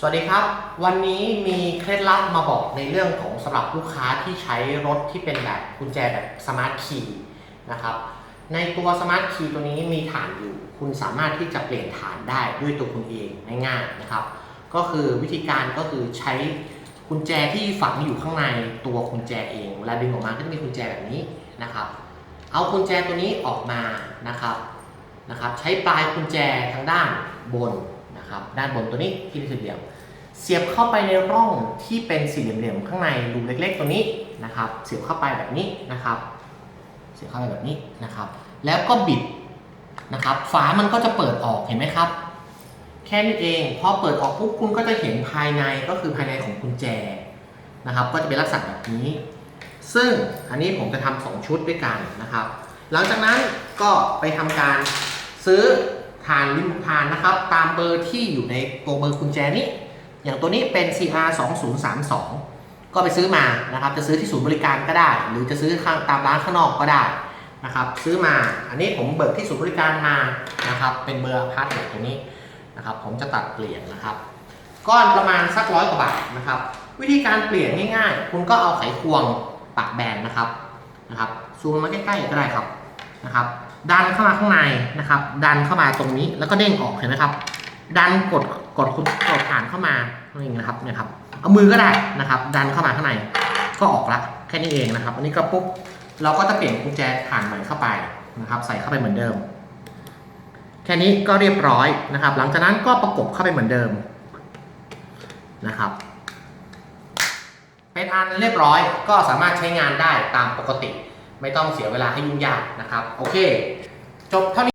สวัสดีครับ วันนี้มีเคล็ดลับมาบอกในเรื่องของสำหรับลูกค้าที่ใช้รถที่เป็นแบบกุญแจแบบสมาร์ทคีย์นะครับในตัวสมาร์ทคีย์ตัวนี้มีฐานอยู่ คุณสามารถที่จะเปลี่ยนฐานได้ด้วยตัวคุณเองง่ายๆนะครับ ก็คือวิธีการก็คือใช้กุญแจที่ฝังอยู่ข้างในตัวกุญแจเองเวลาดึงออกมาก็จะมีกุญแจแบบนี้นะครับ เอากุญแจตัวนี้ออกมานะครับนะครับ ใช้ปลายกุญแจทางด้านบน นะครับด้านบนตัวนี้ที่เป็นสี่เหลี่ยม เสียบเข้าไปในร่องที่เป็นสี่เหลี่ยมๆข้างในรูเล็ก ๆ ตัวนี้นะครับ เสียบเข้าไปแบบนี้นะครับ เสียบเข้าไปแบบนี้นะครับ แล้วก็บิดนะครับ ฝามันก็จะเปิดออกเห็นไหมครับ แค่นี้เองพอเปิดออกปุ๊บคุณก็จะเห็นภายในก็คือภายในของกุญแจนะครับ ก็จะเป็นลักษณะแบบนี้ ซึ่งอันนี้ผมจะทำสองชุดด้วยกันนะครับ หลังจากนั้นก็ไปทำการซื้อ ฐานลิมทานนะครับ ตามเบอร์ที่อยู่ในตัวเบอร์กุญแจนี้ อย่างตัวนี้เป็น CR 2032ก็ไปซื้อมานะครับ จะซื้อที่ศูนย์บริการก็ได้ หรือจะซื้อข้างตามร้านข้างนอกก็ได้นะครับ ซื้อมา อันนี้ผมเบิกที่ศูนย์บริการมานะครับ เป็นเบอร์พาร์ทแบบตัวนี้นะครับ ผมจะตัดเปลี่ยนนะครับ ก้อนประมาณสักร้อยกว่าบาทนะครับ วิธีการเปลี่ยนง่ายๆ คุณก็เอาไขควงปักแบนนะครับนะครับ ซูมมาใกล้ๆก็ได้ครับ นะครับ ดันเข้ามาข้างในนะครับ ดันเข้ามาตรงนี้แล้วก็เด้งออกเห็นไหมครับ ดันกดกดคุณกดผ่านเข้ามาอย่างนี้นะครับเนี่ยครับ เอามือก็ได้นะครับ ดันเข้ามาข้างในก็ออกละแค่นี้เองนะครับ อันนี้ก็ปุ๊บเราก็จะเปลี่ยนกุญแจฐานใหม่เข้าไปนะครับ ใส่เข้าไปเหมือนเดิม แค่นี้ก็เรียบร้อยนะครับ หลังจากนั้นก็ประกบเข้าไปเหมือนเดิมนะครับเป็นอันเรียบร้อยก็สามารถใช้งานได้ตามปกติ ไม่ต้องเสียเวลาให้ยุ่งยากนะครับ โอเค จบเท่านี้